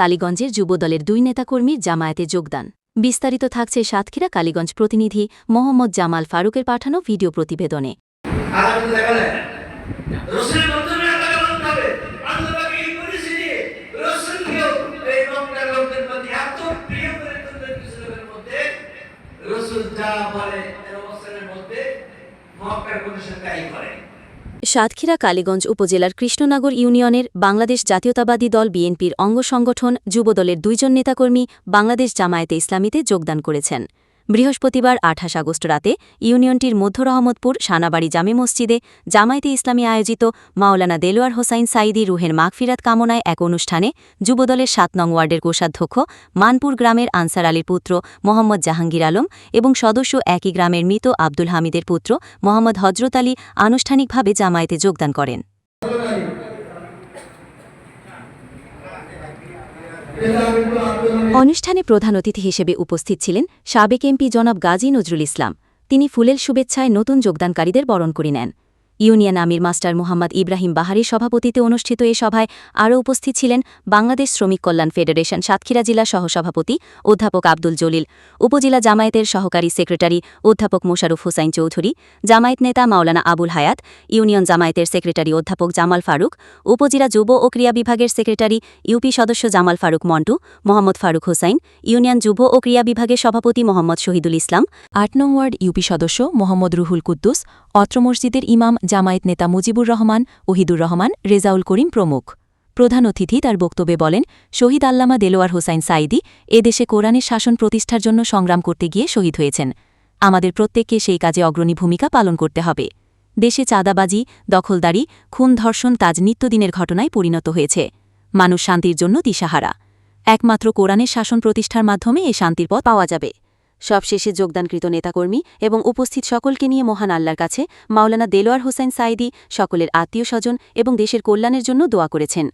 কালীগঞ্জের যুবদলের দুই নেতাকর্মীর জামায়াতে যোগদান। বিস্তারিত থাকছে সাতক্ষীরা কালীগঞ্জ প্রতিনিধি মোহাম্মদ জামাল ফারুকের পাঠানো ভিডিও প্রতিবেদনে। তাই করে সাতক্ষীরা কালীগঞ্জ উপজেলার কৃষ্ণনগর ইউনিয়নের বাংলাদেশ জাতীয়তাবাদী দল বিএনপির অঙ্গ সংগঠন যুবদলের দুইজন নেতাকর্মী বাংলাদেশ জামায়াতে ইসলামীতে যোগদান করেছেন। বৃহস্পতিবার আঠাশ আগস্ট রাতে ইউনিয়নটির মধ্য রহমতপুর সানাবাড়ি জামে মসজিদে জামায়াতে ইসলামী আয়োজিত মাওলানা দেলোয়ার হোসাইন সাইদি রুহের মাগফিরাত কামনায় এক অনুষ্ঠানে যুবদলের সাত নং ওয়ার্ডের কোষাধ্যক্ষ, মানপুর গ্রামের আনসার আলীর পুত্র মোহাম্মদ জাহাঙ্গীর আলম এবং সদস্য একই গ্রামের মৃত আব্দুল হামিদের পুত্র মোহাম্মদ হজরত আলী আনুষ্ঠানিকভাবে জামায়াতে যোগদান করেন। অনুষ্ঠানে প্রধান অতিথি হিসেবে উপস্থিত ছিলেন সাবেক এমপি জনাব গাজী নজরুল ইসলাম। তিনি ফুলেল শুভেচ্ছায় নতুন যোগদানকারীদের বরণ করে নেন। ইউনিয়ন আমির মাস্টার মোহাম্মদ ইব্রাহিম বাহারির সভাপতিতে অনুষ্ঠিত এ সভায় আরও উপস্থিত ছিলেন বাংলাদেশ শ্রমিক কল্যাণ ফেডারেশন সাতক্ষীরা জেলা সহসভাপতি অধ্যাপক আব্দুল জলিল, উপজেলা জামায়াতের সহকারী সেক্রেটারি অধ্যাপক মোশারুফ হোসাইন চৌধুরী, জামায়াত নেতা মাওলানা আবুল হায়াত, ইউনিয়ন জামায়াতের সেক্রেটারি অধ্যাপক জামাল ফারুক, উপজেলা যুব ও ক্রীড়া বিভাগের সেক্রেটারি ইউপি সদস্য জামাল ফারুক মন্টু, মোহাম্মদ ফারুক হোসাইন, ইউনিয়ন যুব ও ক্রিয়া বিভাগের সভাপতি মোহাম্মদ শহীদুল ইসলাম, আট নং ওয়ার্ড ইউপি সদস্য মোহাম্মদ রুহুল কুদ্দুস, অত্র মসজিদের ইমাম জামায়াত নেতা মুজিবুর রহমান, ওহিদুর রহমান, রেজাউল করিম প্রমুখ। প্রধান অতিথি তার বক্তব্যে বলেন, শহীদ আল্লামা দেলোয়ার হোসাইন সাইদি এদেশে কোরআনের শাসন প্রতিষ্ঠার জন্য সংগ্রাম করতে গিয়ে শহীদ হয়েছেন। আমাদের প্রত্যেককে সেই কাজে অগ্রণী ভূমিকা পালন করতে হবে। দেশে চাঁদাবাজি, দখলদারি, খুন ধর্ষণ তাজ নিত্যদিনের ঘটনায় পরিণত হয়েছে। মানুষ শান্তির জন্য দিশাহারা। একমাত্র কোরআনের শাসন প্রতিষ্ঠার মাধ্যমে এ শান্তির পথ পাওয়া যাবে। সবশেষে যোগদানকৃত নেতাকর্মী এবং উপস্থিত সকলকে নিয়ে মহান আল্লাহর কাছে মাওলানা দেলোয়ার হোসেন সাইদি সকলের আত্মীয় স্বজন এবং দেশের কল্যাণের জন্য দোয়া করেছেন।